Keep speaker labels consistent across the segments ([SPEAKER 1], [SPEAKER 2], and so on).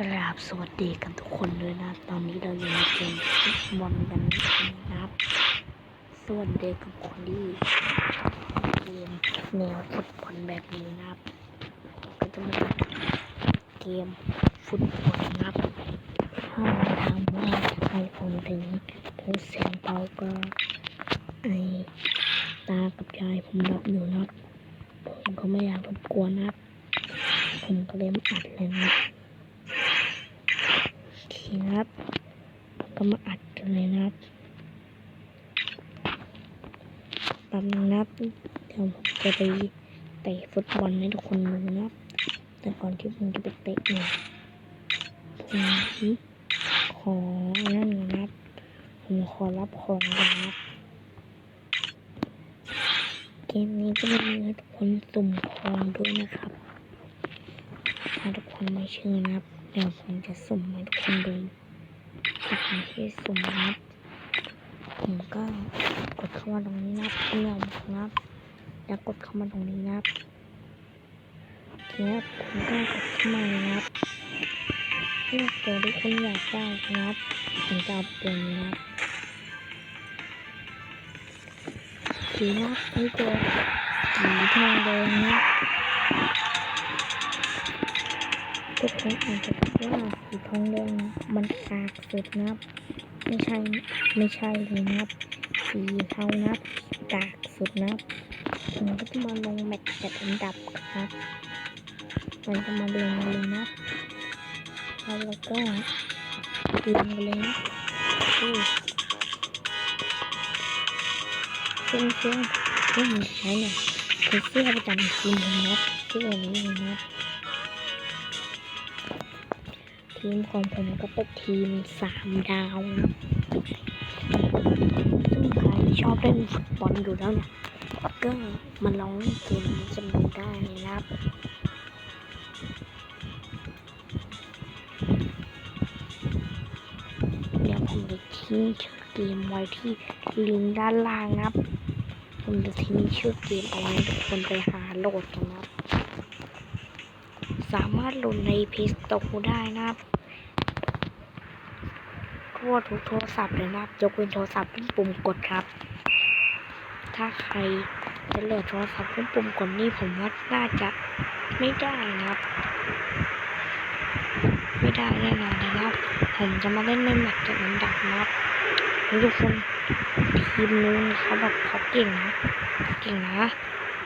[SPEAKER 1] กราบสวัสดีกันทุกคนด้วยนะ ตอนนี้เราอยู่ในเกมฟุตบอลกันนะครับสวัสดีกับคนที่เกมแนวฟุตบอลแบบนี้นะครับ ก็จะมาเกมฟุตบอลนะครับถ้ามาทำว่าใครผมถึงพูดเสียงเบาก็ไอตากับยายผมรับอยู่นะครับผมก็ไม่อยากรบกวนนะครับ ผมก็เลยมอัดเลยนะ ครับโอเครับ ก็มาอัดกันเลยนะครับแป๊บนึงนะครับเดี๋ยวผมจะไปเตะฟุตบอลให้ทุกคนดูนะครับ แต่ก่อนที่ผมจะไปเตะเนี่ยผมขอนั่นนะครับผมขอรับของนะครับเกมนี้จะมีทุกคนสุ่มของด้วยนะครับถ้าทุกคนไม่เชื่อนะครับ เดี๋ยวผมจะสุ่มให้ทุกคนดูสถานที่สุ่มนะครับผมก็กดเข้ามาตรงนี้นะครับเลื่อนนะครับแล้วกดเข้ามาตรงนี้นะครับทีนี้ผมก็กดเข้ามาเลยนะครับเลือกตัวที่คุณอยากได้นะครับผมจะเอาตัวนี้นะครับสีนะครับนี่ตัวสีทองแดงนะครับ ทุกคนอาจจะคิดว่าสีทองแดงมันกากสุดนะครับ ไม่ใช่ไม่ใช่เลยนะครับ สีเทานะครับกากสุดนะครับผมก็จะมาลงแมตช์จัดอันดับครับมันจะมาลงมาเลยนะครับแล้วก็ลงกันเลยนะอู้ซึ่งซึ่งซึ่งใช้เนี่ยคือเสื้อประจำทีมผมนะครับเสื้อนี้นะ ทีมของผมก็เป็นทีมสามดาวนะซึ่งใครชอบเล่นฟุตบอลอยู่แล้วเนี่ยก็มาลองเล่นเกมนี้กันดูได้นะครับเดี๋ยวผมจะทิ้งชื่อเกมไว้ที่ลิงก์ด้านล่างนะครับ ผมจะทิ้งชื่อเกมเอาไว้ทุกคนไปหาโหลดกันนะ สามารถหลดในเพจโตได้นะครับทั่วทุกโทรศัพท์เลยนะครับยกเว้นโทรศัพท์ที่ปุ่มกดครับ ถ้าใครจะโหลดโทรศัพท์ที่ปุ่มกดนี่ผมว่าน่าจะไม่ได้นะครับ ไม่ได้แน่นอนนะครับ ผมจะมาเล่นในแมตช์จัดอันดับนะครับทุกคนทีมนู้นเขาแบบเขาเก่งนะ เก่งนะ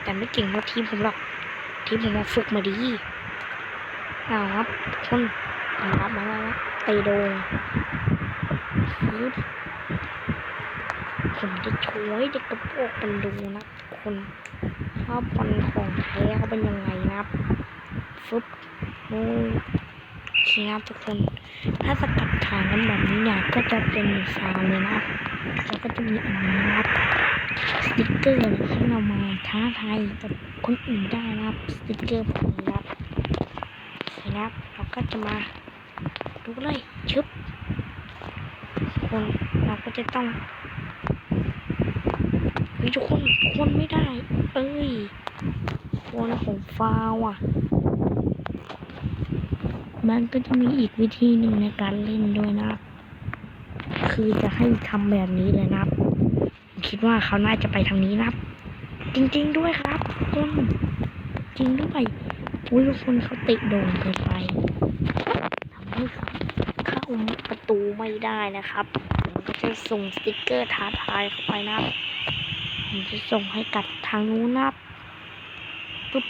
[SPEAKER 1] แต่ไม่เก่งเท่าทีมผมหรอก ทีมผมมาฝึกมาดี เอาครับทุกคนผมรับมาแล้วตะโดงฟึบผมจะโชว์ให้เด็กกระโปงมันดูนะทุกคนว่าบอลของแท้เขาเป็นยังไงนะครับฟึบโอ้เคครับทุกคน ถ้าสกัดฐานกันแบบนี้เนี่ยก็จะเป็นฟาวเลยนะครับแล้วก็จะมีอันนี้นะครับสติ๊กเกอร์เนี่ยให้เรามาท้าทายกับคนอื่นได้นะครับสติ๊กเกอร์แบบนี้นะครับ นะครับ เราก็จะมาดูเลยชึบคนเราก็จะต้องเฮ้ยทุกคนทุกคนไม่ได้ เอ้ยคนผมฟาวอะ มันก็จะมีอีกวิธีหนึ่งในการเล่นด้วยนะ คือจะให้ทำแบบนี้เลยนะครับผมคิดว่าเขาน่าจะไปทางนี้นะครับ จริง ๆ ด้วยครับคนจริงด้วย อุ้ยทุกคนเขาติโด่งเกินไปทำให้เข้าประตูไม่ได้นะครับผมก็จะส่งสติกเกอร์ท้าทายเข้าไปนะผมจะส่งให้กับทางนู้นนะปุ๊บ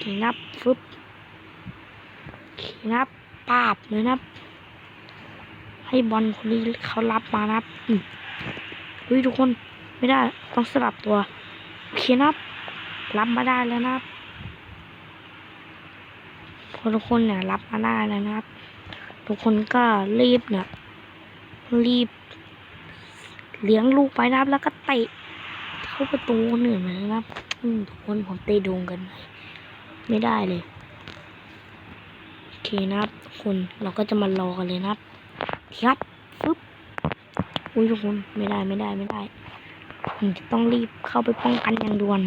[SPEAKER 1] ขีนับฟึบขีนับปาบเลยนับให้บอลคนนี้เขารับมานับอืมเฮ้ยทุกคนไม่ได้ต้องสลับตัวโอเคนะ รับมาได้แล้วนะครับพอทุกคนเนี่ยรับมาได้แล้วนะครับ ทุกคนก็รีบเนี่ยรีบ เลี้ยงลูกไปนะครับ แล้วก็เตะเข้าประตูเหนื่อยไหมนะครับทุกคนผมเตะโดงกันไมไม่ได้เลยโอเคนะครับ ทุกคนเราก็จะมารอกันเลยนะครับครับฟึบอุ้ยทุกคนไม่ได้ไม่ได้ไม่ได้ผมจะต้องรีบเข้าไปป้องกันอย่างด่วน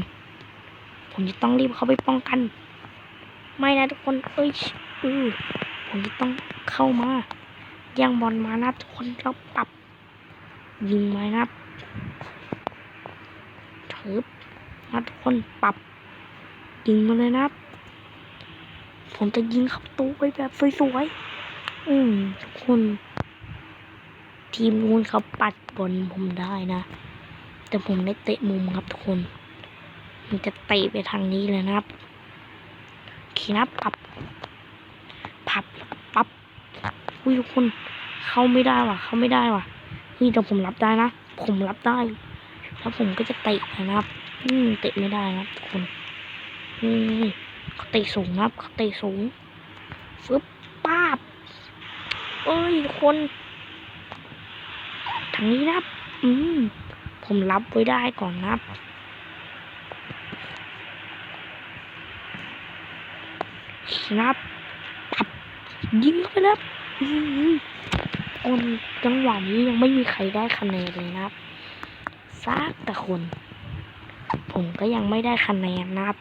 [SPEAKER 1] ผมจะต้องรีบเข้าไปป้องกัน ไม่นะทุกคน เอ้ยเออผมจะต้องเข้ามาย่งบอลมานะทุกคนแล้วปรับ ยิงไหมนะครับถิบนะทุกคนปรับ ยิงมาเลยนะครับ ผมจะยิงเข้าประตูไปแบบสวยๆอืมทุกคน ทีมนู้นเขาปัดบอลผมได้นะ แต่ผมได้เตะมุมครับทุกคน มันจะเตะไปทางนี้เลยนะครับโอเคนะปับพับปับอุ้ยทุกคนเข้าไม่ได้ว่ะ เข้าไม่ได้ว่ะเฮ้ยแต่ผมรับได้นะ ผมรับได้ แล้วผมก็จะเตะนะครับอืมเตะไม่ได้นะทุกคนนี่เขาเตะสูงนะครับเขาเตะสูงฟึบป้าบเอ้ยทุกคนทางนี้นะครับ อืมผมรับไว้ได้ก่อนนะครับ ครับปับยิงเข้าไปแล้วอืมคนจังหวะนี้ยังไม่มีใครได้คะแนนเลยนะครับซักแต่คน ผมก็ยังไม่ได้คะแนนนะครับ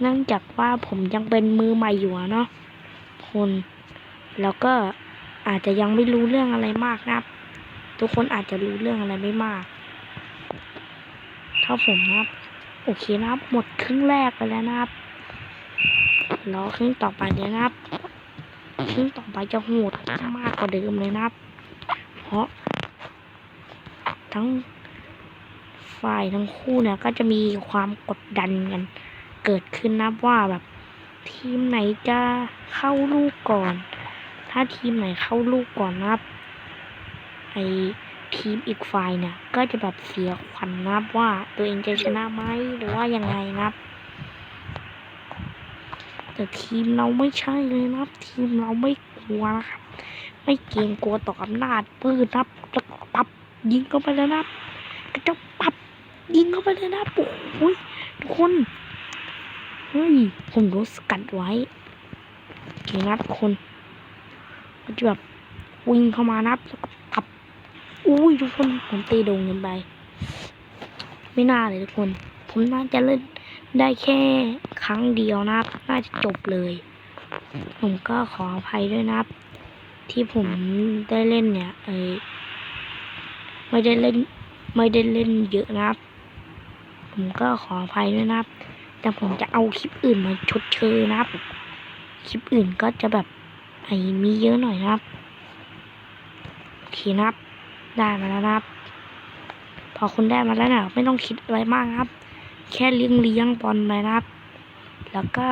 [SPEAKER 1] เนื่องจากว่าผมยังเป็นมือใหม่อยู่เนาะคน แล้วก็อาจจะยังไม่รู้เรื่องอะไรมากนะครับ ทุกคนอาจจะรู้เรื่องอะไรไม่มาก เท่าผมนะครับ โอเคนะครับ หมดครึ่งแรกไปแล้วนะครับรอครึ่งต่อไปเลยนะครับครึ่งต่อไปจะโหดมากกว่าเดิมเลยนะครับ เพราะ ทั้งฝ่ายทั้งคู่เนี่ย ก็จะมีความกดดันกันเกิดขึ้นนะว่าแบบ ทีมไหนจะเข้าลูกก่อน ถ้าทีมไหนเข้าลูกก่อนนะครับไอ ทีมอีกฝ่ายเนี่ย ก็จะแบบเสียขวัญนะครับว่าตัวเองจะชนะไหมหรือว่ายังไงนะครับ แต่ทีมเราไม่ใช่เลยนะครับ ทีมเราไม่กลัวนะครับ ไม่เกรงกลัวต่ออำนาจปืนนะับแล้วปับยิงเข้าไปแล้วนะับกระจกปับยิงเข้าไปเลยนะครับโอ้ยทุกคนเฮ้ยผมโดนสกัดไว้โอเคนะครับคนก็จะแบบวิ่งเข้ามานะครับแล้วก็ปับ อุ้ยทุกคนผมตีโดงเงินไป ไม่น่าเลยทุกคน ผมน่าจะเล่นได้แค่ครั้งเดียวนะครับ น่าจะจบเลย ผมก็ขออภัยด้วยนะครับ ที่ผมได้เล่นเนี่ยเอยไม่ได้เล่น ไม่ได้เล่นเยอะนะครับ ผมก็ขออภัยด้วยนะครับ แต่ผมจะเอาคลิปอื่นมาชดเชยนะครับ คลิปอื่นก็จะแบบไอ้มีเยอะหน่อยนะครับโอเคนะครับ ได้มาแล้วนะครับ พอคุณได้มาแล้วเนี่ยไม่ต้องคิดอะไรมากครับ แค่เลี้ยงเลี้ยงบอลไปนะครับ แล้วก็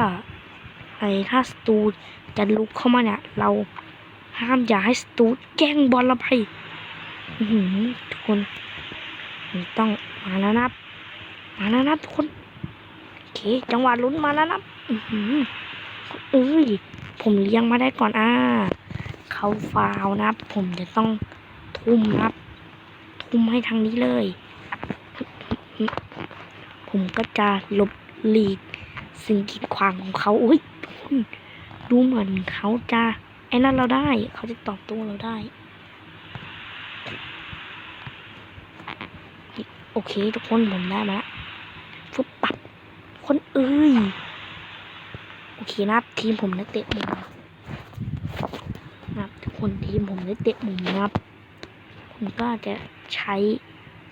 [SPEAKER 1] ไอ้ถ้าสตูจะลุกเข้ามาเนี่ย เราห้ามอย่าให้สตูแย่งบอลเราไปอื้อหือทุกคนต้องมาแล้วนะครับ มาแล้วนะทุกคนโอเคจังหวะลุ้นมาแล้วนะอือหือเอ้ยผมเลี้ยงมาได้ก่อนอ่าเขาฟาวนะครับ ผมจะต้อง ทุ่มครับ ทุ่มให้ทางนี้เลย ผมก็จะหลบหลีกสิ่งกีดขวางของเขาอุ้ยดูเหมือนเขาจะไอ้นั่นเราได้ เขาจะตอบโต้เราได้ โอเค ทุกคนผมได้มาแล้วฟุบปับคนเอ้ยโอเคนะครับทีมผมได้เตะมุมนะครับทุกคนทีมผมได้เตะมุมนะครับ ผมก็จะใช้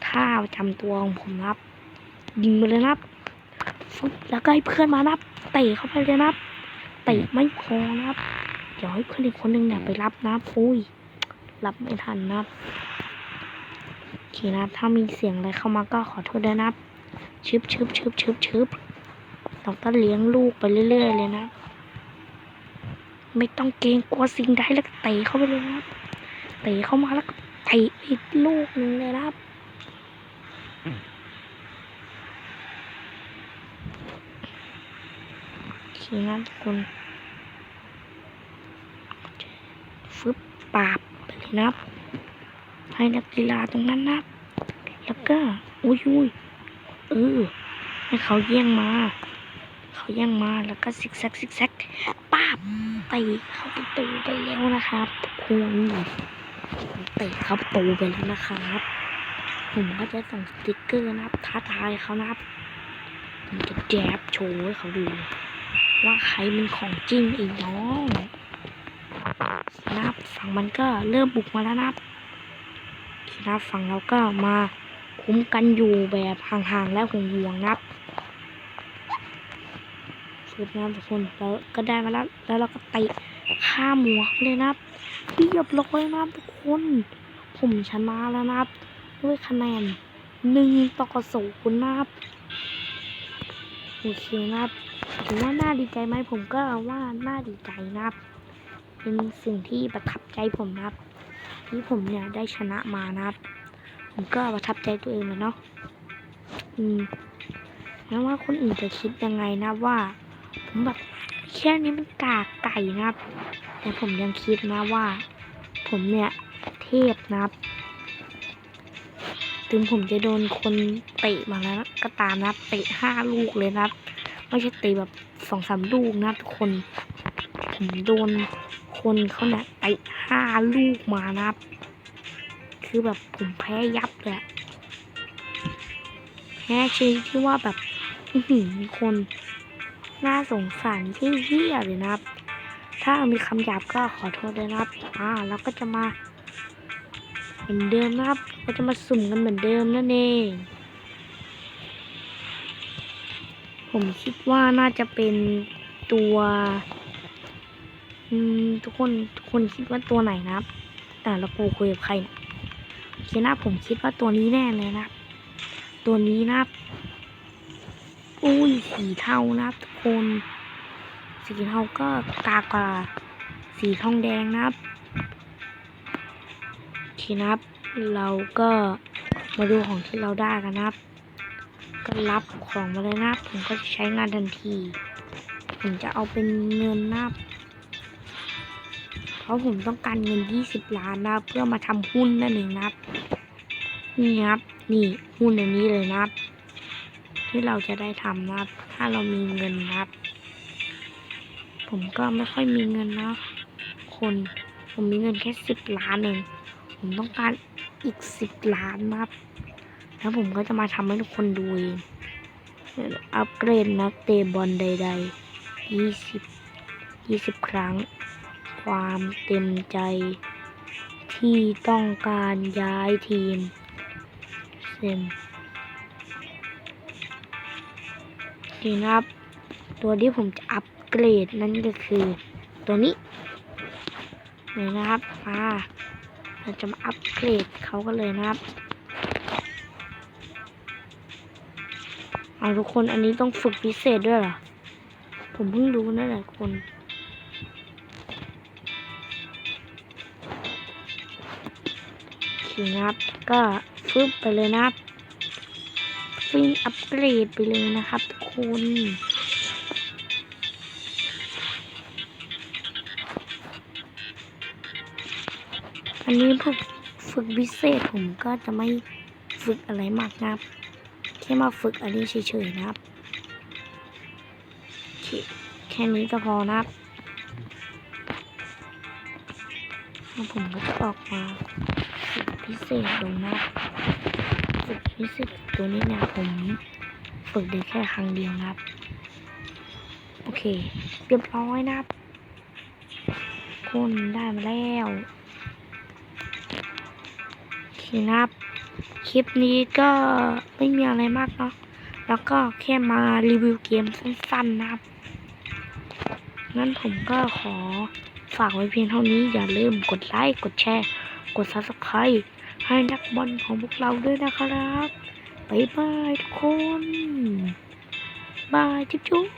[SPEAKER 1] ท่าประจำตัวของผมนะครับ ยิงไปเลยนะครับฟึบแล้วก็ให้เพื่อนมานะครับเตะเข้าไปเลยนะครับเตะไม่พอนะครับเดี๋ยวให้เพื่อนอีกคนหนึ่งเนี่ยไปรับนะครับอุ้ยรับไม่ทันนะครับโอเคนะครับ ถ้ามีเสียงอะไรเข้ามาก็ขอโทษด้วยนะครับชึบชึบชึบชึบชึบเราก็เลี้ยงลูกไปเรื่อยๆเลยนะ ไม่ต้องเกรงกลัวสิ่งใดแล้วเตะเข้าไปเลยนะครับเตะเข้ามาแล้วก็ ตะอีกลูกหนึ่งเลยครับโอเคนะทุกคนฟึบปาบไปเลยนะครับ ให้นักกีฬาตรงนั้นนะครับ แล้วก็ อุ้ยอุ้ยเออ ให้เขาแย่งมา เขาแย่งมาแล้วก็ซิกแซกซิกแซกป้าบเตะเข้าประตูไปแล้วนะครับทุกคน เตะเข้าประตูไปแล้วนะครับ ผมก็จะส่งสติกเกอร์นะครับท้าทายเขานะครับผมจะแจบโชว์ให้เขาดู ว่าใครเป็นของจริงไอ้น้องนับฝั่งมันก็เริ่มบุกมาแล้วนับทีนับฝั่งเราก็มาคุ้มกันอยู่แบบห่างๆและห่วงๆนับสุดนะครับทุกคนเราก็ได้มาแล้วแล้วเราก็เตะ ข้าหัวเขาเลยนับเรียบร้อยนะครับทุกคน ผมชนะแล้วนะครับ ด้วยคะแนนหนึ่งต่อศูนย์นะครับโอเคนะครับถือว่าน่าดีใจไหมผมก็ว่าน่าดีใจนะครับ เป็นสิ่งที่ประทับใจผมนะครับ ที่ผมเนี่ยได้ชนะมานะครับ ผมก็ประทับใจตัวเองเลยเนาะอืมแล้ว่าคนอื่นจะคิดยังไงนะว่า ผมแบบ แค่นี้มันกากไก่นะครับ แต่ผมยังคิดนะว่า ผมเนี่ยเทพนะครับ ถึงผมจะโดนคนเตะมาแล้วนะก็ตามนะครับเตะห้าลูกเลยนะครับ ไม่ใช่เตะแบบสองสามลูกนะทุกคน ผมโดนคนเขาเนี่ยเตะห้าลูกมานะครับ คือแบบผมแพ้ยับเลยแพ้ชนิดที่ว่าแบบ อืคน น่าสงสารที่เหี้ยเลยนะครับ ถ้ามีคำหยาบก็ขอโทษด้วยนะครับ อ่าแล้วก็จะมา เหมือนเดิมนะครับก็จะมาสุ่มกันเหมือนเดิมนั่นเอง ผมคิดว่าน่าจะเป็นตัว อืม ทุกคนทุกคนคิดว่าตัวไหนนะครับ แต่เราปูคุยกับใครเนี่ยคิดนะผมคิดว่าตัวนี้แน่เลยนะครับ ตัวนี้นะครับ อุ้ยสีเทานะทุกคน สีเทาก็กากว่าสีทองแดงนะครับทีนะครับ เราก็มาดูของที่เราได้กันนะครับ ก็รับของมาเลยนะครับผมก็จะใช้งานทันที ผมจะเอาเป็นเงินนะครับเพราะผมต้องการเงิน 20 ล้านนะเพื่อมาทำหุ้นนั่นเองนะครับ นี่ครับ นี่หุ้นอันนี้เลยนะครับ ที่เราจะได้ทำนะครับ ถ้าเรามีเงินนะครับ ผมก็ไม่ค่อยมีเงินนะคนผมมีเงินแค่สิบล้านเองผมต้องการอีกสิบล้านนะครับ แล้วผมก็จะมาทำให้ทุกคนดูเองอัปเกรดนักเตะบอลใดๆยี่สิบยี่สิบครั้ง ความเต็มใจ ที่ต้องการย้ายทีมเซม นี่นะครับ ตัวที่ผมจะอัปเกรดนั่นก็คือ ตัวนี้นี่นะครับอ่าเราจะมาอัปเกรดเขากันเลยนะครับเอาทุกคนอันนี้ต้องฝึกพิเศษด้วยเหรอ ผมเพิ่งรู้นั่นแหละคนโอเคนะครับ ก็ฟึบไปเลยนะครับฟิงอัปเกรดไปเลยนะครับทุก อันนี้พวกฝึกพิเศษผมก็จะไม่ฝึกอะไรมากนะครับแค่มาฝึกอันนี้เฉยๆนะครับ แค่นี้ก็พอนะครับแล้วผมก็จะออกมาฝึกพิเศษดูนะฝึกพิเศษตัวนี้เนี่ยผม ฝึกได้แค่ครั้งเดียวนะครับ โอเค เรียบร้อยนะครับคนได้มาแล้วโอเคนะครับคลิปนี้ก็ไม่มีอะไรมากเนาะแล้วก็แค่มารีวิวเกมสั้นๆนะครับ งั้นผมก็ขอฝากไว้เพียงเท่านี้อย่าลืมกดไลค์ กดแชร์ กด subscribe ให้นักบอลของพวกเราด้วยนะครับ บายบายทุกคน บายจุ๊บจุ๊บ